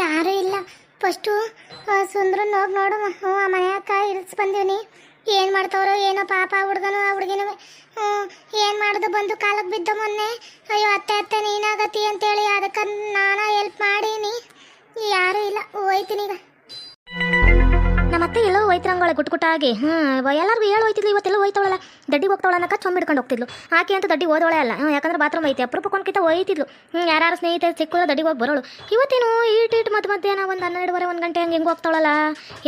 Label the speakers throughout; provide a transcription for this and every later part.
Speaker 1: ಯಾರೂ ಇಲ್ಲ. ಫಸ್ಟು ಸುಂದ್ರ ಹೋಗಿ ನೋಡು ಹ್ಞೂ, ಆ ಮನೆಯಕ್ಕ ಇಳಿಸ್ ಬಂದೀನಿ ಏನು ಮಾಡ್ತಾವ್ರೋ ಏನೋ ಪಾಪ ಹುಡ್ಗನು ಆ ಹುಡುಗಿನ. ಏನು ಮಾಡೋದು ಬಂದು ಕಾಲಕ್ಕೆ ಬಿದ್ದ ಮೊನ್ನೆ. ಅಯ್ಯೋ, ಅತ್ತೆ ಅತ್ತೆ, ನೀನಾಗತಿ ಅಂತೇಳಿ ಅದಕ್ಕೆ ನಾನಾ ಹೆಲ್ಪ್ ಮಾಡೀನಿ. ಯಾರೂ ಇಲ್ಲ. ಹೋಯ್ತೀನಿ ಈಗ.
Speaker 2: ಅತ್ತೆ ಎಲ್ಲೋ ಹೋಯ್ತಿರಂಗೋಳೆ ಗುಟ್ ಗುಟ್ಟಾಗಿ ಹ್ಞೂ ಎಲ್ಲರಿಗೂ ಹೇಳಿ ಹೋಯ್ತಿದ್ಲು ಇವತ್ತೆಲ್ಲ ಹೋಯ್ತವಳಲ್ಲ ದಡ್ಡಿ ಹೋಗ್ತಾವಳ ಕಚ್ ಹೊಂಬಿಡ್ಕೊಂಡು ಹಿಡ್ಕೊಂಡು ಹೋಗ್ತಿದ್ಲು. ಆಕೆ ಅಂತ ದಡ್ಡಿ ಓದೋಳೆ ಅಲ್ಲ. ಯಾಕಂದ್ರೆ ಬಾತ್ರೂಮ್ ಐತಿ. ಅಪರೂಪಕ್ಕೊಂಡ್ಕಿತ ಹೋಯ್ತಿದ್ಲು. ಹ್ಞೂ ಯಾರು ಸ್ನೇಹಿತರು ಸಿಕ್ಕಿದ್ರೆ ದಡ್ಡಿಗೆ ಹೋಗಿ ಬರೋಳು. ಇವತ್ತೇನು ಈಟ್ ಈಟ್ ಮಧ್ಯ ಮಧ್ಯಾಹ್ನ ಒಂದು ಹನ್ನೆರಡುವರೆ ಒಂದು ಗಂಟೆ ಹಂಗೆ ಹೆಂಗೆ ಹೋಗ್ತಾಳಲ್ಲ?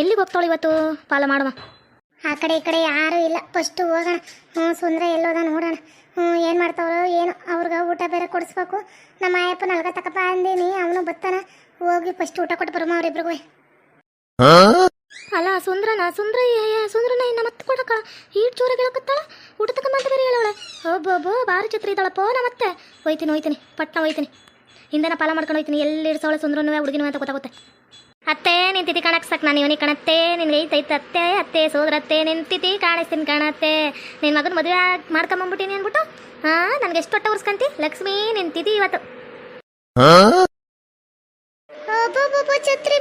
Speaker 2: ಎಲ್ಲಿಗೆ ಹೋಗ್ತಾವಳು ಇವತ್ತು? ಪಾಲ ಮಾಡುವ.
Speaker 1: ಆ ಕಡೆ ಈ ಕಡೆ ಯಾರೂ ಇಲ್ಲ. ಫಸ್ಟು ಹೋಗೋಣ. ಹ್ಞೂ ಸುಂದ್ರ ಎಲ್ಲೋದ ನೋಡೋಣ. ಹ್ಞೂ ಏನು ಮಾಡ್ತಾವ್ರು ಏನು. ಅವ್ರಿಗೆ ಊಟ ಬೇರೆ ಕೊಡಿಸ್ಬೇಕು. ನಮ್ಮ ಅಯ್ಯಪ್ಪ ನಲ್ಗ ತಕಪ್ಪ ಅಂದೀನಿ. ಅವನು ಬತ್ತಾನ. ಹೋಗಿ ಫಸ್ಟ್ ಊಟ ಕೊಟ್ಟು ಬರಮ್ಮ ಅವ್ರಿಬ್ರಿಗೂ
Speaker 2: ಅಲ್ಲ ಸುಂದ್ರನ ಸುಂದ್ರ ಸುಂದ್ರನ ಇನ್ನ ಮತ್ತೆ ಕೊಡಕ ಈಟ್ ಚೂರ ಹೇಳಕತ್ತಾಳ ಊಟ ಮತ್ತೆ ಬೇರೆ ಹೇಳವಳೆ? ಒಬ್ಬೊಬ್ಬ ಭಾರಿ ಚಿತ್ರ ಇದ್ದಾಳಪ್ಪ ಮತ್ತೆ. ಹೋಯ್ತೀನಿ ಹೋಯ್ತೀನಿ ಪಟ್ನ ಹೋಯ್ತೀನಿ. ಹಿಂದೆನ ಪಾಲ ಮಾಡ್ಕೊಂಡು ಹೋಯ್ತೀನಿ ಎಲ್ಲಿ ಇಡ್ಸೋಳೆ ಸುಂದ್ರನೂ ಹುಡುಗಿನೂ ಅಂತ ಗೊತ್ತಾಗುತ್ತೆ. ಅತ್ತೆ ನಿನ್ ತಿ ಕಾಣಕ್ ಸಾಕ್ ನಾನು ಇವನಿಗೆ ಕಾಣತ್ತೆ ನಿನ್ಗೆ ಐತೈತೆ ಅತ್ತೆ ಅತ್ತೆ ಸೋದರತ್ತೆ ನಿನ್ ತಿ ಕಾಣಿಸ್ತೀನಿ ಕಾಣತ್ತೆ. ನಿನ್ ಮಗನ ಮದುವೆ ಮಾಡ್ಕೊಂಬಂದ್ಬಿಟ್ಟಿನಿ ಅಂದ್ಬಿಟ್ಟು ಹಾ ನನಗೆ ಎಷ್ಟು ಹೊಟ್ಟೆ ಉರ್ಸ್ಕಂತಿ? ಲಕ್ಷ್ಮಿ ನಿನ್ ತಿ ಇವತ್ತು.
Speaker 1: ಛತ್ರಿ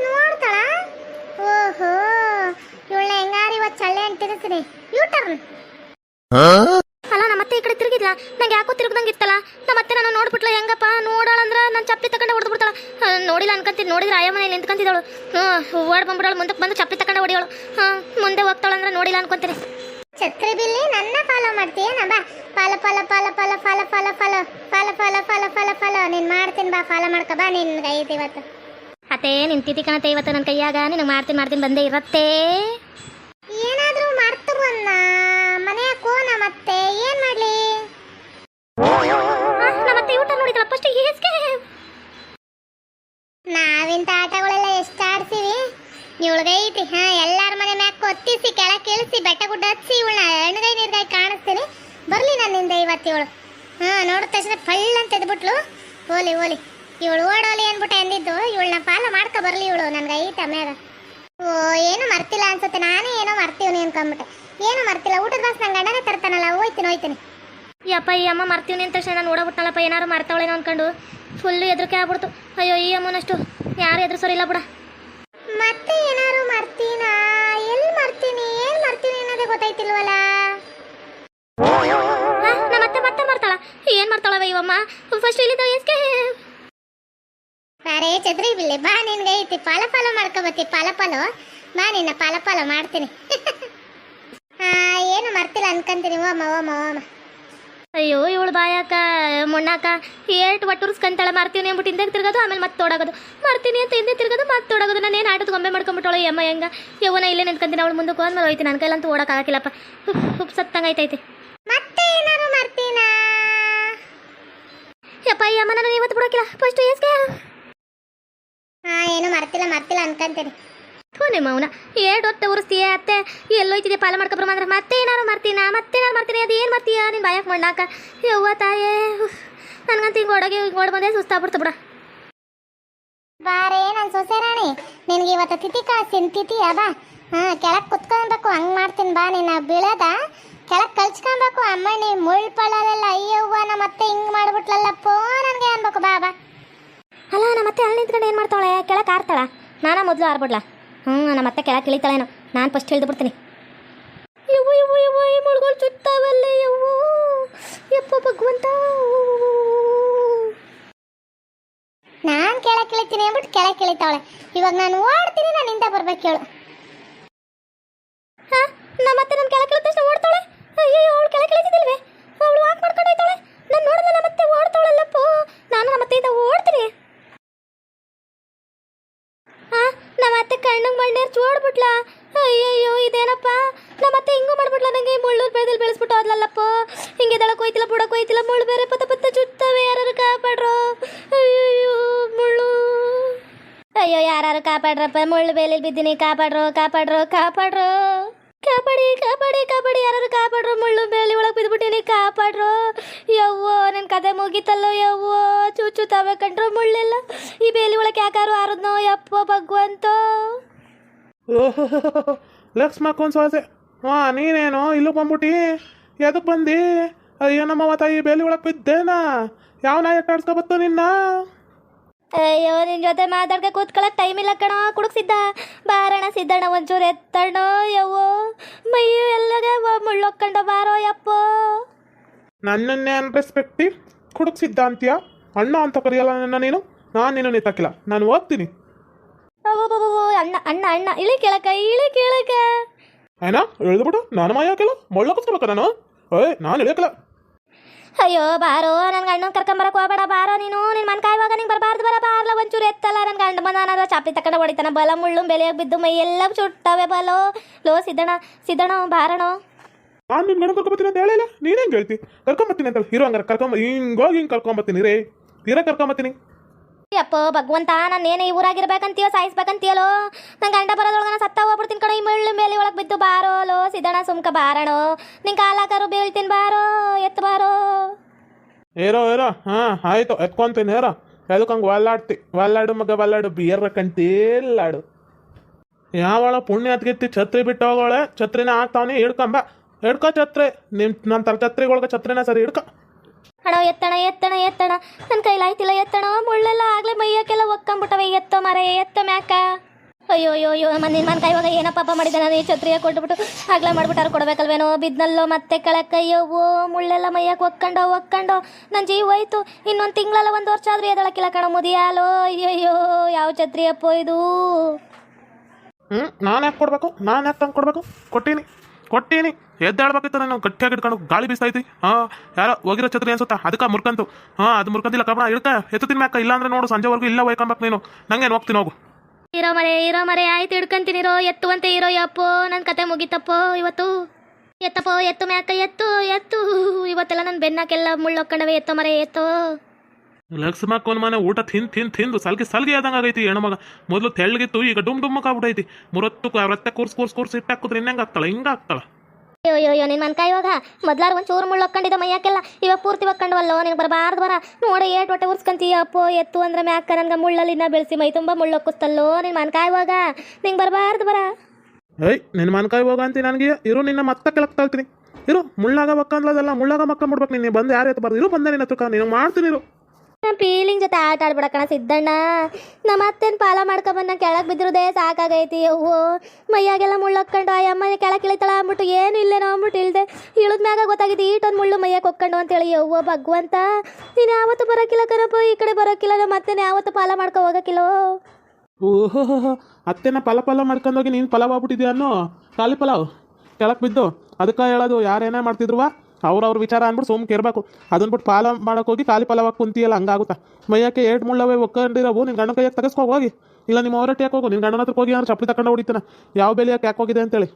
Speaker 1: ನೋಡ್ತಾಳ ಓಹೋ ಇವಳ ಹೆಂಗಾರ ಇವತ್ತು ಚಳ್ಳೆ ಅಂತ ತಿರುಗ್ತೀನಿ ಯೂ ಟರ್ನ್
Speaker 2: ಅಲ್ಲ ನಮ್ಮ ಅತ್ತೆ ಈ ಕಡೆ ತಿರುಗಿದ್ಲ ನಂಗೆ ಯಾಕೋ ತಿರುಗ್ದಂಗೆ ಇತ್ತಲ್ಲ ನಮ್ಮ ಅತ್ತೆ ನಾನು ನೋಡ್ಬಿಟ್ಲ ಹೆಂಗಪ್ಪ ನೋಡಾಳಂದ್ರ ನಾನು ಚಪ್ಪಲಿ ತಕೊಂಡೆ ಹೊಡೆದು ಬಿಡ್ತಾಳ ನೋಡಿಲ್ಲ ಅನ್ಕಂತೀನಿ ನೋಡಿದ್ರೆ ಆಯ ಮನೇಲಿ ನಿಂತ್ಕೊಂತಿದ್ದಳು ಹ್ಞೂ ಓಡ್ ಬಂದ್ಬಿಡಳು ಮುಂದಕ್ಕೆ ಬಂದು ಚಪ್ಪಿ ತಕೊಂಡೆ ಹೊಡಿಯೋಳು ಹಾಂ ಮುಂದೆ ಹೋಗ್ತಾಳಂದ್ರೆ ನೋಡಿಲ್ಲ ಅನ್ಕೊಂತೀನಿ
Speaker 1: ಛತ್ರಿ ಬಿಲ್ಲಿ ನನ್ನ ಫಾಲೋ ಮಾಡ್ತೀಯನ ಬಾ ಫಾಲ ಫಾಲ ಫಾಲ ಫಾಲ ಫಾಲ ಫಾಲ ಫಾಲ ಫಾಲ ಫಾಲ ಫಾಲ ಫಾಲ ಫಾಲ ನೀನು ಮಾಡ್ತೀನಿ ಬಾ ಫಾಲೋ ಮಾಡ್ಕ ಬಾ ನಿನ್ ಐತಿ ಇವತ್ತು
Speaker 2: ನಿನ್ ತಿಥಿ ಕಾಣತ್ತೆ ಇವತ್ತು ನನ್ನ ಕೈಯಾಗ. ನಿನಗೆ ಮಾಡ್ತೀನಿ ಮಾಡ್ತೀನಿ ಬಂದೇ ಇರತ್ತೆ.
Speaker 1: ಏನಾದ್ರೂ ಮಾಡ್ತು ಅನ್ನ ಮನೆಯ ಕೋನ ಮತ್ತೆ ಏನ್ ಮಾಡ್ಲಿ?
Speaker 2: ನಮ್ಮತ್ತೆ ಊಟ ನೋಡಿದಲ್ಲ ಫಸ್ಟ್ ಹೇಸ್ಗೆ
Speaker 1: ನಾವಿಂತ ಆಟಗಳೆಲ್ಲ ಎಷ್ಟು ಆಡ್ತೀವಿ ಐತಿ ಹಾ ಎಲ್ಲಾರ ಮನೆ ಮ್ಯಾಗ ಕೊತ್ತಿಸಿ ಕೆಳ ಇಳಿಸಿ ಬೆಟ್ಟ ಗುಡ್ಡ ಹಚ್ಚಿ ಇವಳನ್ನ ಎಣ್ಣಗೈ ನೀರ್ಗೈ ಕಾಣಿಸ್ತೀನಿ. ಬರ್ಲಿ ನನ್ನಿಂದ ಇವತ್ತು ಇವಳು. ಹಾ ನೋಡಿದ ತಕ್ಷಣ ಫಳ್ಳ ಅಂತ ಎದ್ಬಿಟ್ಲು. ಓಲಿ ಓಲಿ ಇವಳು ಓಡೋಲಿ ಅಂದ್ಬಿಟ್ಟು ಅಂದಿದ್ದು ಇವಳನ್ನ ಫಾಲೋ ಮಾಡ್ಕೊ ಬರ್ಲಿ ಇವಳು ನನ್ಗೆ ಐತೆ ಮ್ಯಾಗ ಓ ಏನು ಮರ್ತಿಲ್ಲ ಅನ್ಸುತ್ತೆ ನಾನೇ ಏನೋ ಮರ್ತೀವನಿ ಅನ್ಕೊಂಬಿಟ್ಟೆ. ಏನು ಮರ್ತಿಲ್ಲ ಊಟದ ಬಸ್ ನಂಗೆ ಗಂಡನೇ ತರ್ತಾನಲ್ಲ ಹೋಯ್ತೀನಿ ಹೋಯ್ತೀನಿ
Speaker 2: ಯಪ್ಪ ಈ ಅಮ್ಮ ಮರ್ತೀವಿ ಅಂತ ತಕ್ಷಣ ನಾನು ನೋಡಬಿಟ್ಟನಲ್ಲಪ್ಪ ಏನಾರು ಮರ್ತಾವಳೇನೋ ಅನ್ಕೊಂಡು. ಫುಲ್ಲು ಎದ್ರಿಕೆ ಆಗ್ಬಿಡ್ತು. ಅಯ್ಯೋ ಈ ಅಮ್ಮನಷ್ಟು ಯಾರು ಎದುರಿಸೋರಿಲ್ಲ ಬಿಡ.
Speaker 1: ಮತ್ತೆ ಏನಾರು ಮರ್ತೀನಾ? ಎಲ್ಲಿ ಮರ್ತೀನಿ ಏನ್ ಮರ್ತೀನಿ ಅನ್ನೋದೇ ಗೊತ್ತಾಯ್ತಿಲ್ವಲ್ಲ?
Speaker 2: ನಮ್ಮ ಮತ್ತೆ ಮತ್ತೆ ಏನ್ ಮಾಡ್ತಾಳವ ಇವಮ್ಮ? ಫಸ್ಟ್ ಇಲ್ಲಿದ್ದ ಎಸ್ಕೆ
Speaker 1: ಬಾರೇ ಬಿಲ್ಲೆ ಬಾ ನಿನ್ಗೆ ಐತಿ. ಪಾಲ ಪಾಲ ಮಾಡ್ಕೊಬತ್ತಿ ಪಾಲ ಪಾಲು. ಬಾ ನಿನ್ನ ಪಾಲ ಪಾಲ ಮಾಡ್ತೀನಿ. ಏನು ಮರ್ತಿಲ್ಲ ಅನ್ಕಂತೀನಿ. ಓಮ ಓಮ ಓಮ
Speaker 2: ಅಯ್ಯೋ ಇವಳು ಬಾಯಾಕ ಮೊಣ್ಣಾಕ ಏಟ್ ಒಟ್ಟುರ್ಸ್ಕಂತಾಳೆ ಮಾರ್ತೀನಿ ಅಂದ್ಬಿಟ್ಟು ಹಿಂದೆ ತಿರ್ಗೋದು ಆಮೇಲೆ ಮತ್ತೆ ತೊಡಗೋದು. ಮಾಡ್ತೀನಿ ಅಂತ ಹಿಂದೆ ತಿರ್ಗೋದು ಮತ್ತೆ ತೊಡಗೋದು. ನಾನು ಏನು ಆಟದ ಗೊಂಬೆ ಮಾಡ್ಕೊಂಬಿಟ್ಟವಳು ಯಮ್ಮ ಹೆಂಗ? ಯವ್ವನ ಇಲ್ಲೇ ನಿಂತ್ಕೊಂತೀನಿ ಅವಳು ಮುಂದಕ್ಕೆ ಹೋದ್ಮೇಲೆ ಹೋಯ್ತು ನನ್ನ ಕೈಲಂತೂ ಓಡಕ್ಕೆ ಹುಪ್ ಸತ್ತಂಗೆ ಐತೈತೆ
Speaker 1: ಮತ್ತೆ ಏನಾರು ಮರ್ತೀನಾ?
Speaker 2: ಯಪ್ಪ ಈ ಅಮ್ಮ ನಾನು ಇವತ್ತು ಬಿಡೋಕಿಲ್ಲ ಫಸ್ಟ್ ಎಸ್ಕೆ
Speaker 1: ಮರ್ತಿಲ್ಲ ಅನ್ಕಂತೀನಿ
Speaker 2: ಮೌನ ಎರಡು ಹೊಟ್ಟೆ ಉರಿಸ್ತೀಯ ಅತ್ತೆ? ಎಲ್ಲೋಯ್ತಿದೆ ಪಾಲ ಮಾಡ್ಕೊಬ್ರಮ್ಮ ಅಂದ್ರೆ ಮತ್ತೆ ಏನಾರು ಮಾಡ್ತೀನ? ಮತ್ತೆ ಏನಾರು ಮಾಡ್ತೀನಿ? ಅದು ಏನು ಮಾಡ್ತೀಯ? ನೀನು ಬಾಯಕ್ಕೆ ಮಣ್ಣಾಕ? ಯವ್ವ ತಾಯೇ. ನನಗಂತೂ ಹಿಂಗೆ ಓಡೋಗಿ ಓಡ್ ಬಂದೇ ಸುಸ್ತಾಗ್ಬಿಡ್ತು ಬಿಡ.
Speaker 1: ಬಾರೇ ನನ್ನ ಸೊಸೆ ರಾಣಿ. ನಿನಗೆ ಇವತ್ತು ತಿಥಿ ಕಾಸಿನ ತಿಥಿ ಬಾ. ಹಾಂ ಕೆಳಗೆ ಕುತ್ಕೊಬೇಕು ಹಂಗೆ ಮಾಡ್ತೀನಿ ಬಾ. ನಿನ್ನ ಬೀಳದ ಕೆಳಗೆ ಕಲ್ಚ್ಕೊಬೇಕು ಅಮ್ಮ ಮುಳ್ಳು ಮುಳ್ಪಳಲ್ಲ ಅಯ್ಯವ್ವ ನಮ್ಮ ಮತ್ತೆ ಹಿಂಗೆ ಮಾಡ್ಬಿಟ್ಲಲ್ಲಪ್ಪೋ. ನನಗೆ ಅನ್ಬೇಕು. ಬಾ ಬಾ.
Speaker 2: ಅಲ್ಲ ನಮ್ಮ ಅತ್ತೆ ಅಲ್ಲಿ ನಿಂತ್ಕೊಂಡು ಏನು ಮಾಡ್ತಾಳೆ ಕೆಳಕ್ಕೆ ಆರ್ತಾಳ ನಾನಾ ಮೊದಲು ಆರ್ಬಿಡ್ಲಾ ಹ್ಞೂ ನಮ್ಮ ಅತ್ತೆ ಕೆಳಗೆ ಇಳಿತಾಳೇನೋ ನಾನು ಫಸ್ಟ್ ಇಳಿದು ಬಿಡ್ತೀನಿ ಯವ್ವ ಯವ್ವ ಯವ್ವ, ಈ ಮುಳುಗೋಳು ಚುಟ್ಟಾವಲ್ಲೇ ಯವ್ವ. ಯಪ್ಪ, ಭಗವಂತ.
Speaker 1: ನಾನು ಕೆಳಗೆ ಇಳಿತೀನಿ ಅಂದ್ಬಿಟ್ಟು ಕೆಳಗೆ ಇಳಿತಾವಳೆ ಇವಾಗ ನಾನು ಓಡ್ತೀನಿ, ನಾನು ಹಿಂದೆ ಬರ್ಬೇಕು ಹೇಳು
Speaker 2: ಹಾ ನಮ್ಮ ಅತ್ತೆ ನನ್ನ ಕೆಳಕ್ಕೆ ಇಳಿದ ತಕ್ಷಣ ಓಡ್ತಾಳೆ ಅಯ್ಯೋ ಅವಳು ಕೆಳಕ್ಕೆ ಇಳಿತಿದ್ದಿಲ್ವೇ ಅವಳು ವಾಕ್ ಮಾಡ್ಕೊಂಡು ಹೋಯ್ತಾಳೆ ನಾನು ನೋಡಿದ್ರೆ ನಮ್ಮ ಅತ್ತೆ ಓಡ್ತಾಳಲ್ಲಪ್ಪೋ ನಾನು ನಮ್ಮ ಅತ್ತೆಯಿಂದ ಓಡ್ತೀನಿ ಹಾ ನಮ್ಮ ಅತ್ತೆ ಕಣ್ಣಿಗೆ ಮಣ್ಣೇರ್ ಚೋಡ್ಬಿಟ್ಲ ಅಯ್ಯಯ್ಯೋ ಇದೇನಪ್ಪ ನಮ್ಮ ಅತ್ತೆ ಹಿಂಗೂ ಮಾಡ್ಬಿಟ್ಲ ನಂಗೆ ಈ ಮುಳ್ಳು ಬೆಳೆದಲ್ಲಿ ಬೆಳೆಸ್ಬಿಟ್ಟು ಹೋದ್ಲಲ್ಲಪ್ಪ ಹಿಂಗೆ ದಳಕ್ಕೆ ಹೋಯ್ತಿಲ್ಲ ಬುಡಕ್ಕೆ ಹೋಯ್ತಿಲ್ಲ ಮುಳ್ಳು ಬೇರೆ ಪತ್ತ ಪತ್ತ ಚುತ್ತವೆ ಯಾರು ಕಾಪಾಡ್ರೋ ಅಯ್ಯಯ್ಯೋ ಮುಳ್ಳು ಅಯ್ಯೋ ಯಾರು ಕಾಪಾಡ್ರಪ್ಪ ಮುಳ್ಳು ಬೇಲಿ ಬಿದ್ದೀನಿ ಕಾಪಾಡ್ರೋ ಕಾಪಾಡ್ರೋ ಕಾಪಾಡ್ರೋ ಕಾಪಾಡಿ ಕಾಪಾಡಿ ಕಾಪಾಡಿ ಯಾರು ಕಾಪಾಡ್ರೋ ಮುಳ್ಳು ಬೇಲಿ ಒಳಗೆ ಬಿದ್ಬಿಟ್ಟಿನಿ ಕಾಪಾಡ್ರೋ ಯವ್ವೋ ನನ್ನ ಕತೆ ಮುಗೀತಲ್ಲೋ ಯವ್ವೋ ಚೂಚು ತವೆ ಕಂಡ್ರೋ ಮುಳ್ಳೆಲ್ಲ ಈ ಬೇಲಿ ಒಳಗೆ ಯಾಕಾರು ಆರದ್ನೋ ಯಪ್ಪೋ ಭಗವಂತೋ
Speaker 3: ಓಹೋ ಲಕ್ಷ್ಮಕ್ಕನ್ ಸೊಸೆ ಹಾ ನೀನೇನು ಇಲ್ಲೂ ಬಂದ್ಬಿಟ್ಟು ಎದಕ್ ಬಂದಿ ಅಯ್ಯೋ ನಮ್ಮವ್ವ ತಾಯಿ ಬೇಲಿ ಒಳಗೆ ಬಿದ್ದೇನ ಯಾವ ನಾಯಿ ಕಾಡ್ಸ್ಕೊಬತ್ತು ನಿನ್ನ
Speaker 2: ಅಯ್ಯೋ ನಿನ್ ಜೊತೆ ಮಾತಾಡ್ಕ ಕೂತ್ಕೊಳಕ್ ಟೈಮ್ ಇಲ್ಲ ಕಣೋ ಕುಡುಕ್ಸಿದ್ದ ಬಾರಣ ಸಿದ್ದಣ್ಣ ಒಂಚೂರು ಎತ್ತಣ್ಣೋ ಯವ್ವೋ. ಮೈಯು ಎಲ್ಲಗ ಮುಳ್ಳೊಕ್ಕಂಡ ಬಾರೋ ಯಪ್ಪೋ.
Speaker 3: ನನ್ನನ್ನೇ ಅನ್ರೆಸ್ಪೆಕ್ಟಿ? ಕುಡುಕ್ ಸಿದ್ಧಾಂತ್ಯ ಅಣ್ಣ ಅಂತ ಕರೆಯಲ್ಲ ನನ್ನ ನೀನು? ನಾನು ನೀನು ನಿತ್ತಕ್ಕಿಲ್ಲ ನಾನು ಓದ್ತೀನಿ.
Speaker 2: ಅಣ್ಣ ಅಣ್ಣ ಅಣ್ಣ. ಇಳಿ ಕೇಳಕ ಇಳಿ ಕೇಳಕ.
Speaker 3: ಏನ ಬಿಡು. ನಾನು ಮಾಯಾಕಿಲ್ಲ ಹಾಕಿಲ್ಲ. ಮೊಳ್ಳಕ್ಕೋಸ್ಕರಕ್ಕ ನಾನು ಏಯ್ ನಾನು ಇಳಿಯಕಿಲ್ಲ
Speaker 2: ಅಯ್ಯೋ ಬಾರೋ ನನ್ ಗಂಡನ ಕರ್ಕೊಂಬರಕ್ ಹೋಗ್ಬೇಡ ಬಾರೋ ನೀನು. ನಿನ್ ಮನ್ ಕಾಯುವಾಗ ನಿಂಗೆ ಬರಬಾರ್ದು ಬರ ಬಾರ್ಲ ಒಂಚೂರು ಎತ್ತಲ್ಲ ನನ್ನ ಗಂಡ. ಬಂದಾನ ಚಾಪಿ ತಕೊಂಡ ಹೊಡಿತಾನ. ಬಲ ಮುಳ್ಳು ಬೆಲೆಯಾಗ ಬಿದ್ದು ಮೈ ಎಲ್ಲ ಚುಟ್ಟವೆ ಬಲೋ. ಲೋ ಸಿದ್ದಣ ಸಿದ್ದಣ ಬಾರಣೋ
Speaker 3: ನಾನು ನಿನ್ನ ಗಂಡ ಕರ್ಕೊಂಬತ್ತೀನಿ ಅಂತ ಹೇಳಿಲ್ಲ ನೀನು ಹೆಂಗೆ ಹೇಳ್ತಿ? ಕರ್ಕೊಂಬತ್ತೀನಿ ಅಂತ ಹೀರೋ ಹಂಗಾರೆ ಕರ್ಕೊಂಬ ಹಿಂಗೋಗಿ ಹಿಂಗೆ ಕರ್ಕೊಂಬತ್ತೀನಿ ರೇ. ತೀರಾ ಕರ್ಕೊಂಬತ್ತೀನಿ
Speaker 2: ಅಪ್ಪ ಭಗವಂತ ನಾನು ಏನೇ ಈ ಊರಾಗಿರ್ಬೇಕಂತೀಯೋ ಸಾಯಿಸ್ಬೇಕಂತೀಯಲೋ ನನ್ ಗಂಡ ಬರೋದೊಳಗ ನಾನು ಸತ್ತ ಹೋಗ್ಬಿಡ್ತೀನಿ ಕಣೋ ಈ ಮುಳ್ಳು ಮೇಲೆ ಒಳಗೆ ಬಿದ್ದು ಬಾರೋ ಲೋ. ಸಿದ್ದಣ ಸುಮ್ಕ ಬಾರಣೋ ನಿನ್ ಕಾಲಾಕರು ಬೀಳ್ತೀನಿ ಬಾರೋ. ಎತ್ತು ಬಾರೋ.
Speaker 3: ಏರೋ ಏರೋ. ಹಾ, ಆಯ್ತು. ಎತ್ಕೊಂತೀನಿ, ಏರೋ. ಅದಕ್ಕೆ ಹಂಗೆ ಒಲ್ಲಾಡ್ತಿ ಒಲ್ಲಾಡು ಮಗ ಒಲ್ಲಾಡು ಬಿಯರ್ ಕಂತಿಲ್ಲಾಡು ಯಾವಳ ಪುಣ್ಯ ಅದ್ಗಿತ್ತಿ ಛತ್ರಿ ಬಿಟ್ಟು ಹೋಗೋಳೆ. ಛತ್ರಿನ ಹಾಕ್ತಾವನಿ, ಹಿಡ್ಕೊಂಬ. ಹಿಡ್ಕೊ ಛತ್ರಿ. ನಿಮ್ ನನ್ನ ತರ ಛತ್ರಿಗೊಳಗೆ ಛತ್ರಿನ ಸರಿ ಹಿಡ್ಕೊ.
Speaker 2: ಅಣ್ಣ, ಎತ್ತಣ ಎತ್ತಣ ಎತ್ತಣ. ನನ್ನ ಕೈಲಾಯ್ತಿಲ್ಲ ಎತ್ತಣ. ಮುಳ್ಳೆಲ್ಲ ಆಗ್ಲೇ ಮೈಯಕ್ಕೆಲ್ಲ ಒಕ್ಕಂಬಿಟ್ಟವೆ. ಎತ್ತೋ ಮರ, ಎತ್ತೋ ಮ್ಯಾಕ. ಅಯ್ಯೋ ಅಯ್ಯೋ ಅಯ್ಯೋ ಮನೆ ನನ್ನ ಕೈ ಇವಾಗ ಏನೋ ಪಾಪ ಮಾಡಿದೆ ನಾನು ಈ ಛತ್ರಿಯ ಕೊಟ್ಬಿಟ್ಟು ಆಗ್ಲೇ ಮಾಡ್ಬಿಟ್ಟು ಕೊಡ್ಬೇಕಲ್ವೇನೋ? ಬಿದ್ನಲ್ಲೋ ಮತ್ತೆ ಕಳಕಯ್ಯೋ ಓ ಮುಳ್ಳೆಲ್ಲ ಮೈಯಕ್ಕೆ ಒಕ್ಕಂಡೋ ಒಕ್ಕಂಡೋ. ನನ್ನ ಜೀವ ಹೋಯ್ತು. ಇನ್ನೊಂದು ತಿಂಗಳಲ್ಲ ಒಂದು ವರ್ಷ ಆದ್ರೂ ಎದಳಕ್ಕಿಲ್ಲ ಕಣ ಮುದಿಯಾಲೋ. ಅಯ್ಯೋ ಯಾವ ಛತ್ರಿ ಅಪ್ಪೋ ಇದು?
Speaker 3: ಹ್ಞೂ ನಾನು ಯಾಕೆ ಕೊಡಬೇಕು? ನಾನು ಯಾಕೆ ತಂದು ಕೊಡಬೇಕು? ಕೊಟ್ಟೀನಿ. ಕೊಟ್ಟೀನಿ. ಎದ್ದಾಡ್ಬೇಕಿತ್ತು ನಾನು ಗಟ್ಟಿಯಾಗಿ ಇಟ್ಕೊಂಡು ಗಾಳಿ ಬೀಸ್ತೈತಿ ಹಾಂ, ಯಾರೋ ಹೋಗಿರೋ ಛತ್ರಿ ಅನ್ಸುತ್ತಾ? ಅದಕ್ಕೆ ಮುರ್ಕಂತು. ಹಾಂ, ಅದು ಮುರ್ಕಂತಿಲ್ಲ ಕಬ್ಬಣ ಇಳ್ಕ. ಎತ್ತಿನ ಮ್ಯಾಕ ಇಲ್ಲಾಂದ್ರೆ ನೋಡು, ಸಂಜೆವರೆಗೂ ಇಲ್ಲ ಒಯ್ಕೊಂಬೇಕು ನೀನು. ನಂಗೇನು ಹೋಗ್ತೀನಿ ಹೋಗು.
Speaker 2: ಇರೋ ಮರೆ ಇರೋ ಮರೆ, ಆಯ್ತು ಹಿಡ್ಕಂತೀನಿರೋ ಎತ್ತುವಂತೆ ಇರೋ, ಯಪ್ಪೋ ನನ್ನ ಕತೆ ಮುಗೀತಪ್ಪೋ, ಇವತ್ತು. ಎತ್ತಪ್ಪೋ, ಎತ್ತು ಮ್ಯಾಕ, ಎತ್ತು ಎತ್ತು. ಇವತ್ತೆಲ್ಲ ನನ್ನ ಬೆನ್ನಕ್ಕೆಲ್ಲ ಮುಳ್ಳೊಕ್ಕಂಡವೆ ಎತ್ತೋ ಮರೆ, ಎತ್ತೋ.
Speaker 3: ಲಕ್ಷ್ಮಕ್ಕನ ಮನೆ ಊಟ ತಿಂದು ತಿಂದು ತಿಂದು ಸಲ್ಗೆ, ಸಲ್ಗಿ ಆದಂಗೆ ಆಗೈತಿ ಹೆಣ್ಮಗ ಮೊದಲು ತೆಳ್ಳಗಿತ್ತು ಈಗ ಡುಮ್ ಡುಮ್ಮಕ್ ಆಗ್ಬಿಟ್ಟೈತಿ ಮುರತ್ತು ರತ್ತೆ ಕೂರ್ಸ್ ಕೂರ್ಸ್ ಕೂರ್ಸ್ ಇಟ್ಟಾಕಿದ್ರೆ ಇನ್ನಂಗೆ ಆಗ್ತಾಳೆ? ಹಿಂಗೆ ಆಗ್ತಾಳೆ?
Speaker 2: ಅಯ್ಯೋ ಅಯ್ಯೋ ಅಯ್ಯೋ ನಿನ್ ಮನ್ಕಾಯಿ ಇವಾಗ? ಮೊದ್ಲಾರ ಒಂದು ಚೂರು ಮುಳ್ಳು ಹಾಕೊಂಡಿದ್ದ ಮೈಯಾಕೆಲ್ಲ. ಇವಾಗ ಪೂರ್ತಿ ಒಕ್ಕಂಡವಲ್ಲೋ, ನಿನ್ ಬರಬಾರ್ದು ಬರ. ನೋಡಿ ಏಟ್ ಒಟ್ಟೆ ಉರ್ಸ್ಕೊಂತೀಯ, ಅಪ್ಪೋ, ಎತ್ತು ಅಂದ್ರೆ ಮ್ಯಾಕ ನನ್ಗೆ ಮುಳ್ಳಲ್ಲಿ ಇನ್ನ ಬೆಳೆಸಿ ಮೈ ತುಂಬ ಮುಳ್ಳು ಹಾಕಿಸ್ತಲ್ಲೋ ನಿನ್ ಮನ್ಕಾಯಿ ಇವಾಗ? ನಿಂಗೆ ಬರಬಾರ್ದು ಬರ.
Speaker 3: ಏಯ್ ನಿನ್ನ ಮನ್ಕಾಯಿ ಹೋಗ ಅಂತ ನನಗೆ? ಇರು, ನಿನ್ನ ಮತ್ತೆ ಕೆಳಗೆ ತಳ್ತೀನಿ. ಇರು, ಮುಳ್ಳಾಗ ಮಕ್ಕಂದ್ಲದಲ್ಲ ಮುಳ್ಳಾಗ ಮಕ್ಕ ಮಾಡ್ಬೇಕು ನೀನು ಬಂದು ಯಾರು ಎತ್ತಬಾರ್ದು ಇರು, ಬಂದೆ ನಿನ್ನ ತುಕ ನೀನು ಮಾಡ್ತೀನಿ, ಇರು.
Speaker 2: ನಮ್ಮ ಫೀಲಿಂಗ್ ಜೊತೆ ಆಟ ಆಡ್ಬಿಡಕಣ ಸಿದ್ದಣ್ಣ. ನಮ್ಮ ಅತ್ತೇನು ಪಾಲ ಮಾಡ್ಕೊಬಂದು ನಾನು ಕೆಳಗೆ ಬಿದ್ದಿರೋದೇ ಸಾಕಾಗೈತಿ. ಅವು ಮೈಯಾಗೆಲ್ಲ ಮುಳ್ಳು ಹಾಕ್ಕೊಂಡು ಆ ಅಮ್ಮ ಕೆಳಗೆ ಇಳಿತಾಳ ಅಂದ್ಬಿಟ್ಟು ಏನು ಇಲ್ಲೇನೋ ಅಂದ್ಬಿಟ್ಟು ಇಳ್ದೆ. ಇಳಿದ ಮ್ಯಾಗ ಗೊತ್ತಾಗಿದ್ದು ಈಟೊಂದು ಮುಳ್ಳು ಮೈಯಾಗ ಹೊಕ್ಕೊಂಡು ಅಂತೇಳಿ ಅವ್ವ ಭಗವಂತ. ನೀನು ಯಾವತ್ತು ಬರೋಕಿಲ್ಲ ಕರಪ್ಪ ಈ ಕಡೆ ಬರೋಕ್ಕಿಲ್ಲ ನಮ್ಮ ಅತ್ತೆನ ಯಾವತ್ತು ಪಾಲ ಮಾಡ್ಕೊ ಹೋಗಕ್ಕಿಲ್ಲೋ.
Speaker 3: ಓಹೋ ಅತ್ತೆನ ಪಲ ಪಲ ಮಾಡ್ಕೊಂಡೋಗಿ ನೀನು ಪಲಾವ್ ಆಗ್ಬಿಟ್ಟಿದ್ಯಾ ಅನ್ನೋ. ಖಾಲಿ ಪಲಾವ್ ಕೆಳಕ್ಕೆ ಬಿದ್ದು. ಅದಕ್ಕೆ ಹೇಳೋದು, ಯಾರೇನೇ ಮಾಡ್ತಿದ್ರುವ ಅವ್ರವ್ರ ವಿಚಾರ ಅಂದ್ಬಿಟ್ಟು ಸುಮ್ಕೆ ಇರಬೇಕು ಅದನ್ನ ಬಿಟ್ಟು ಪಾಲ ಮಾಡಕ್ಕೆ ಹೋಗಿ ಖಾಲಿ ಪಲಾವ್ ಹಾಕಿ ಕುಂತಿಯಲ್ಲ ಹಂಗಾಗುತ್ತಾ? ಮೈಯಕ್ಕೆ ಏಟ್ ಮುಳ್ಳವೆ ಒಕ್ಕೊಂಡಿರವು ನಿನ್ನ ಗಣ್ಣ ಕೈಯಾಗ ತೆಗೆಸ್ಕೊ ಹೋಗಿ. ಇಲ್ಲ ನಿಮ್ಮ ಹೊರಟಿ ಯಾಕೆ ಹೋಗು ನಿನ್ನ ಗಂಡನ ಹತ್ರಕ್ಕೆ ಹೋಗಿ ಅಂದ್ರೆ ಚಪ್ಪಲಿ ತಗೊಂಡು ಹೊಡಿತಾನೆ? ಯಾವ ಬೆಲೆ ಯಾಕೆ ಹೋಗಿದೆ ಅಂತೇಳಿ.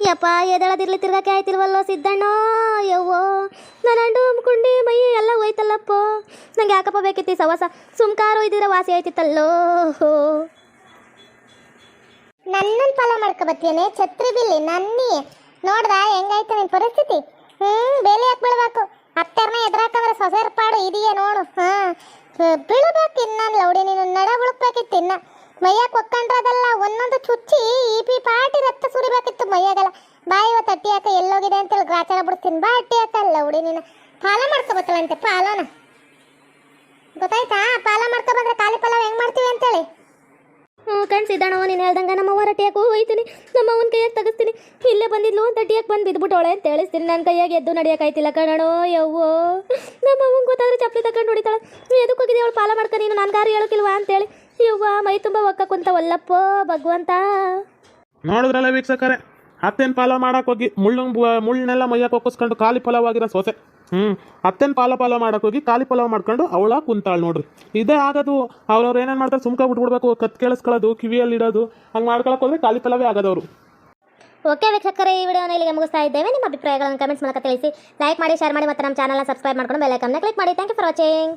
Speaker 2: ಯಪ್ಪ ಎದಳದಿರ್ಲಿ ತಿರ್ಗಕ್ಕೆ ಆಯ್ತಿಲ್ವಲ್ಲೋ ಸಿದ್ದಣ್ಣ? ಯವ್ವೋ ನನ್ನ ಅಂಡು ಹಮ್ಕೊಂಡಿ ಮೈ ಎಲ್ಲ ಹೋಯ್ತಲ್ಲಪ್ಪ. ನಂಗೆ ಯಾಕಪ್ಪ ಬೇಕಿತ್ತು ಈ ಸವಾಸ? ಸುಮ್ಕಾರು ಇದ್ದಿದ್ರೆ ವಾಸಿ ಆಯ್ತಿತ್ತಲ್ಲೋ.
Speaker 1: ನನ್ನನ್ನು ಫಾಲೋ ಮಾಡ್ಕೊಬತ್ತೀಯನೆ ಛತ್ರಿ ಬಿಲ್ಲಿ ನನ್ನಿ. ನೋಡ್ದ ಹೆಂಗಾಯ್ತು ನಿನ್ ಪರಿಸ್ಥಿತಿ? ಹ್ಮ್, ಬೇಲಿ ಹಾಕಿ ಬೀಳ್ಬೇಕು. ಅತ್ತರ್ನ ಎದ್ರಾಕಂದ್ರೆ ಸೊಸೆರ್ ಪಾಡು ಇದೆಯೇ ನೋಡು. ಹಾ. ಬೀಳ್ಬೇಕು ಇನ್ನ, ಲೌಡಿ ನೀನು ನಡ ಉಳುಕ್ಬೇಕಿತ್ತು ಇನ್ನ. ಮೈಯಾಗ ಒಕ್ಕಂಡ್ರದಲ್ಲ, ಒಂದೊಂದು ಚುಚ್ಚಿ ಈ ಪಿ ಪಾಟಿ ರಕ್ತ ಸುರಿಬೇಕಿತ್ತು ಮೈಯಾಗೆಲ್ಲ. ಬಾಯಿ ಇವತ್ತು ಅಟ್ಟಿ ಹಾಕ, ಎಲ್ಲೋಗಿದೆ ಅಂತೇಳಿ ಗ್ರಾಚಾರ ಬಿಡ್ತೀನಿ ಬಾ ಅಟ್ಟಿ ಹಾಕ, ಲೌಡಿ ನೀನು. ಫಾಲೋ ಮಾಡ್ಕೊಬತ್ತಲ್ಲಂತೆ ಪಾಲೋನ. ಗೊತ್ತಾಯ್ತಾ? ಪಾಲ ಮಾಡ್ಕೊ ಬಂದ್ರೆ ಖಾಲಿ ಪಲಾವ್ ಹೆಂಗ್ ಮಾಡ್ತೀವಿ ಅಂತೇಳಿ?
Speaker 2: ಹ್ಞೂ ಕಣ್ಸಿದ್ದಣ್ಣ ನೀನು ಹೇಳ್ದಂಗೆ ನಮ್ಮ ಅವ್ವ ರಟ್ಟಿಯಾಕು ಹೋಯ್ತೀನಿ. ನಮ್ಮ ಅವನ ತೆಗಿಸ್ತೀನಿ. ಇಲ್ಲೇ ಬಂದಿದ್ಲು ಅಂತ ಅಟ್ಟಿಯಾಗ ಬಂದು ಬಿದ್ಬಿಟ್ಟವಳೆ ಅಂತ ಹೇಳಿಸ್ತೀನಿ. ನನ್ನ ಕೈಯಾಗ ಎದ್ದು ನಡೆಯೋಕ್ಕಾಯ್ತಿಲ್ಲ ಕಣೋ, ಯವ್ವೋ. ನಮ್ಮ ಅವ್ವಂಗೆ ಗೊತ್ತಾದ್ರೆ ಚಪ್ಪಲಿ ತಗೊಂಡು ಹೊಡಿತಾಳೆ. ಎದಕ್ಕೆ ಹೋಗಿದ್ದೆ ಅವಳು ಪಾಲ ಮಾಡ್ಕ, ನೀನು ನನ್ಗಾರು ಅಂತ ಅಂತೇಳಿ ಯವ್ವ, ಮೈ ತುಂಬ ಒಕ್ಕ ಕುಂತವಲ್ಲಪ್ಪೋ ಭಗವಂತ.
Speaker 3: ನೋಡಿದ್ರಲ್ಲ ವೀಕ್ಷಕರೇ, ಅತ್ತೇನು ಪಾಲ ಮಾಡಕ್ಕೆ ಹೋಗಿ ಮುಳ್ಳು ಮುಳ್ಳನ್ನೆಲ್ಲ ಮೈಯಕ್ಕೆ ಒಕ್ಕಿಸ್ಕೊಂಡು ಖಾಲಿ ಫಲವಾಗಿರೋ ಸೊಸೆ. ಹ್ಞೂ ಅತ್ತೆನ ಪಾಲ ಪಾಲ ಹೋಗಿ ಖಾಲಿ ಪಲಾವ್ ಮಾಡ್ಕೊಂಡು ಅವಳ ಕುಂತಾಳು ನೋಡ್ರಿ. ಇದೇ ಆಗೋದು. ಅವ್ರವ್ರು ಏನೇನು ಮಾಡ್ತಾರೆ ಸುಮ್ಕ ಬಿಟ್ಬಿಡ್ಬೇಕು. ಕತ್ ಕೇಳಿಸ್ಕೊಳ್ಳೋದು, ಕಿವಿಯಲ್ಲಿ ಇಡೋದು, ಹಂಗೆ ಮಾಡ್ಕೊಳಕ್ಕೆ ಹೋದ್ರೆ ಖಾಲಿ ಪಲಾವೇ ಆಗೋದವ್ರು.
Speaker 2: ಓಕೆ ವೀಕ್ಷಕರೇ, ಈ ವಿಡಿಯೋನ ಇಲ್ಲಿಗೆ ಮುಗಿಸ್ತಾ ಇದ್ದೇವೆ. ನಿಮ್ಮ ಅಭಿಪ್ರಾಯಗಳನ್ನು ಕಮೆಂಟ್ಸ್ ಮೂಲಕ ತಿಳಿಸಿ. ಲೈಕ್ ಮಾಡಿ ಶೇರ್ ಮಾಡಿ ಮತ್ತು ನಮ್ಮ ಚಾನಲ್ನ ಸಬ್ಸ್ಕ್ರೈಬ್ ಮಾಡ್ಕೊಂಡು ಬೆಲ್ ಐಕನ್ನ ಕ್ಲಿಕ್ ಮಾಡಿ. Thank you for watching